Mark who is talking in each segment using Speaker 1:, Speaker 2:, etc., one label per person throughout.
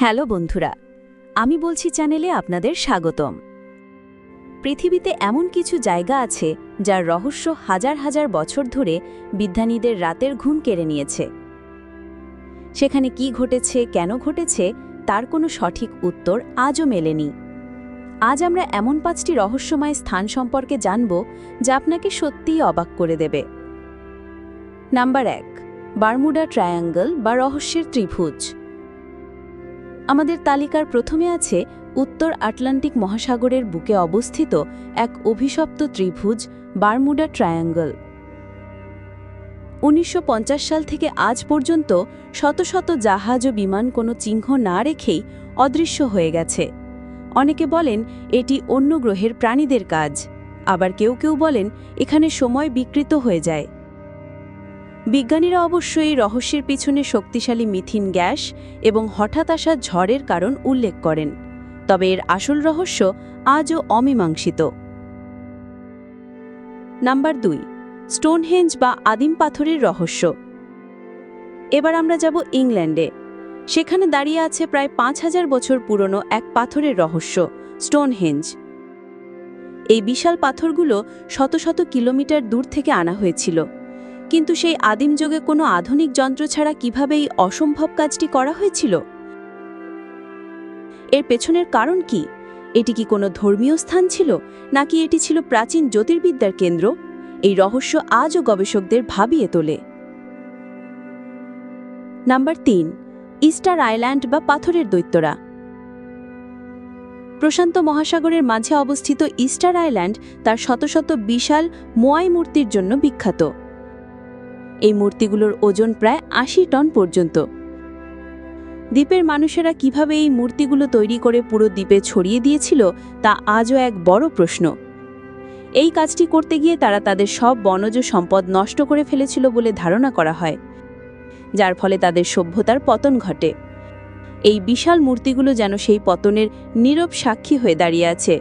Speaker 1: Hello বন্ধুরা, আমি বলছি চ্যানেলে আপনাদের স্বাগতম। পৃথিবীতে এমন কিছু জায়গা আছে যার রহস্য হাজার হাজার বছর ধরে বিজ্ঞানীদের রাতের ঘুম কেড়ে নিয়েছে। সেখানে কি ঘটেছে, কেন ঘটেছে, তার কোনো সঠিক উত্তর আজও মেলেনি। আজ আমরা এমন পাঁচটি রহস্যময় স্থান সম্পর্কে জানব যা আপনাকে সত্যিই অবাক করে দেবে। নাম্বার এক, বারমুডা ট্রায়াঙ্গল বা রহস্যের ত্রিভুজ। আমাদের তালিকার প্রথমে আছে উত্তর আটলান্টিক মহাসাগরের বুকে অবস্থিত এক অভিশপ্ত ত্রিভুজ, বারমুডা ট্রায়াঙ্গল। উনিশশো পঞ্চাশ সাল থেকে আজ পর্যন্ত শত শত জাহাজ ও বিমান কোনো চিহ্ন না রেখেই অদৃশ্য হয়ে গেছে। অনেকে বলেন এটি অন্য গ্রহের প্রাণীদের কাজ, আবার কেউ কেউ বলেন এখানে সময় বিকৃত হয়ে যায়। বিজ্ঞানীরা অবশ্য এই রহস্যের পিছনে শক্তিশালী মিথিন গ্যাস এবং হঠাৎ আসা ঝড়ের কারণ উল্লেখ করেন, তবে এর আসল রহস্য আজও অমীমাংসিত। নাম্বার দুই স্টোনহেঞ্জ বা আদিম পাথরের রহস্য। এবার আমরা যাব ইংল্যান্ডে। সেখানে দাঁড়িয়ে আছে প্রায় পাঁচ হাজার বছর পুরনো এক পাথরের রহস্য স্টোনহেঞ্জ এই বিশাল পাথরগুলো শত শত কিলোমিটার দূর থেকে আনা হয়েছিল। কিন্তু সেই আদিম যুগে কোনো আধুনিক যন্ত্র ছাড়া কীভাবে এই অসম্ভব কাজটি করা হয়েছিল? এর পেছনের কারণ কি? এটি কি কোনো ধর্মীয় স্থান ছিল, নাকি এটি ছিল প্রাচীন জ্যোতির্বিদ্যার কেন্দ্র? এই রহস্য আজও গবেষকদের ভাবিয়ে তোলে। নাম্বার তিন, ইস্টার আইল্যান্ড বা পাথরের দৈত্যরা। প্রশান্ত মহাসাগরের মাঝে অবস্থিত ইস্টার আইল্যান্ড তার শত শত বিশাল মোয়াই মূর্তির জন্য বিখ্যাত। এই মূর্তিগুলোর ওজন প্রায় আশি টন পর্যন্ত। দ্বীপের মানুষেরা কীভাবে এই মূর্তিগুলো তৈরি করে পুরো দ্বীপে ছড়িয়ে দিয়েছিল, তা আজও এক বড় প্রশ্ন। এই কাজটি করতে গিয়ে তারা তাদের সব বনজ সম্পদ নষ্ট করে ফেলেছিল বলে ধারণা করা হয়, যার ফলে তাদের সভ্যতার পতন ঘটে। এই বিশাল মূর্তিগুলো যেন সেই পতনের নীরব সাক্ষী হয়ে দাঁড়িয়ে আছে।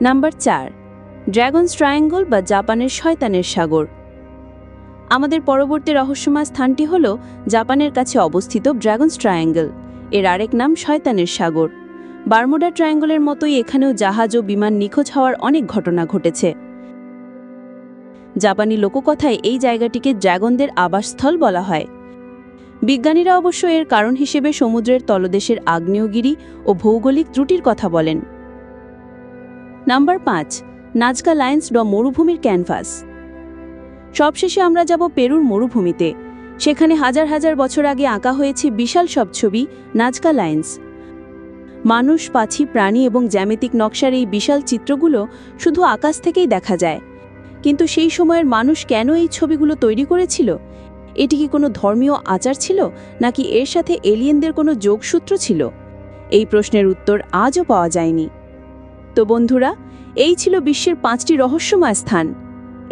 Speaker 1: নাম্বার চার ড্র্যাগনস ট্রায়াঙ্গল বা জাপানের শয়তানের সাগর। আমাদের পরবর্তী রহস্যময় স্থানটি হল জাপানের কাছে অবস্থিত ড্র্যাগনস ট্রায়াঙ্গেল। এর আরেক নাম শয়তানের সাগর। বারমুডা ট্রায়াঙ্গলের মতোই এখানেও জাহাজ ও বিমান নিখোঁজ হওয়ার অনেক ঘটনা ঘটেছে। জাপানি লোককথায় এই জায়গাটিকে ড্র্যাগনদের আবাসস্থল বলা হয়। বিজ্ঞানীরা অবশ্য এর কারণ হিসেবে সমুদ্রের তলদেশের আগ্নেয়গিরি ও ভৌগোলিক ত্রুটির কথা বলেন। নাম্বার পাঁচ, নাজকা লাইন্স ড মরুভূমির ক্যানভাস। সবশেষে আমরা যাব পেরুর মরুভূমিতে। সেখানে হাজার হাজার বছর আগে আঁকা হয়েছে বিশাল সব ছবি, নাজকা লাইন্স। মানুষ পাছি প্রাণী এবং জ্যামিতিক নকশার এই বিশাল চিত্রগুলো শুধু আকাশ থেকেই দেখা যায়। কিন্তু সেই সময়ের মানুষ কেন এই ছবিগুলো তৈরি করেছিল? এটি কি কোনো ধর্মীয় আচার ছিল, নাকি এর সাথে এলিয়েনদের কোনো যোগসূত্র ছিল? এই প্রশ্নের উত্তর আজও পাওয়া যায়নি। তো বন্ধুরা, এই ছিল বিশ্বের পাঁচটি রহস্যময় স্থান।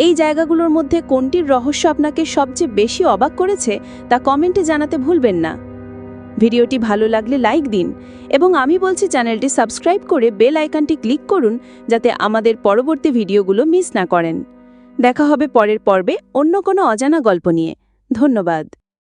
Speaker 1: এই জায়গাগুলোর মধ্যে কোনটির রহস্য আপনাকে সবচেয়ে বেশি অবাক করেছে তা কমেন্টে জানাতে ভুলবেন না। ভিডিওটি ভালো লাগলে লাইক দিন এবং আমি বলছি চ্যানেলটি সাবস্ক্রাইব করে বেল আইকনটি ক্লিক করুন যাতে আমাদের পরবর্তী ভিডিওগুলো মিস না করেন। দেখা হবে পরের পর্বে অন্য কোনো অজানা গল্প নিয়ে। ধন্যবাদ।